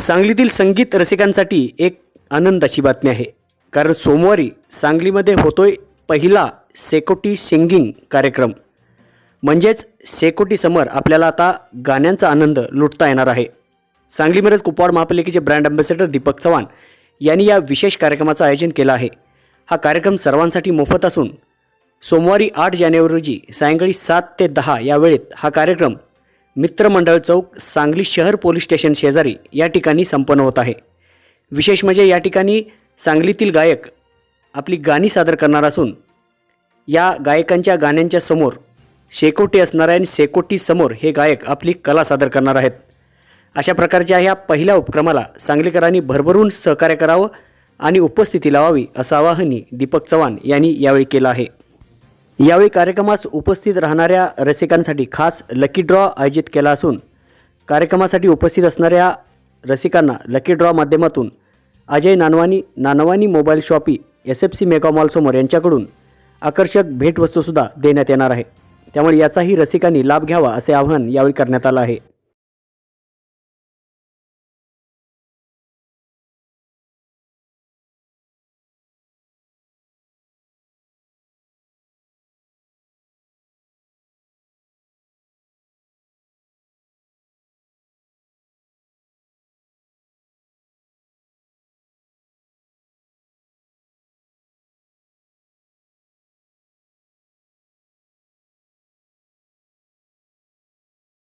सांगलीतील संगीत रसिकांसाठी एक आनंदाची बातमी आहे. कारण सोमवारी सांगलीमध्ये होतोय पहिला सेकोटी सिंगिंग कार्यक्रम. म्हणजेच सेकोटी समर आपल्याला आता गाण्यांचा आनंद लुटता येणार आहे. सांगलीमध्येच कुपवाड महापालिकेचे ब्रँड अँबॅसेडर दीपक चव्हाण यांनी या विशेष कार्यक्रमाचं आयोजन केलं आहे. हा कार्यक्रम सर्वांसाठी मोफत असून सोमवारी आठ जानेवारी रोजी सायंकाळी सात ते दहा या वेळेत हा कार्यक्रम मित्रमंडळ चौक सांगली शहर पोलीस स्टेशन शेजारी या ठिकाणी संपन्न होत आहे. विशेष म्हणजे या ठिकाणी सांगलीतील गायक आपली गाणी सादर करणार असून या गायकांच्या गाण्यांच्या समोर शेकोटी असणाऱ्या आणि शेकोटी समोर हे गायक आपली कला सादर करणार आहेत. अशा प्रकारच्या ह्या पहिल्या उपक्रमाला सांगलीकरांनी भरभरून सहकार्य करावं आणि उपस्थिती लावावी असं आवाहनही दीपक चव्हाण यांनी यावेळी केलं आहे. यावेळी कार्यक्रमास उपस्थित राहणाऱ्या रसिकांसाठी खास लकी ड्रॉ आयोजित केला असून कार्यक्रमासाठी उपस्थित असणाऱ्या रसिकांना लकी ड्रॉ माध्यमातून Ajay Nanwani Nanwani mobile shoppe S F C mega मॉलसमोर यांच्याकडून आकर्षक भेटवस्तूसुद्धा देण्यात येणार आहे. त्यामुळे याचाही रसिकांनी लाभ घ्यावा असे आवाहन यावेळी करण्यात आलं आहे.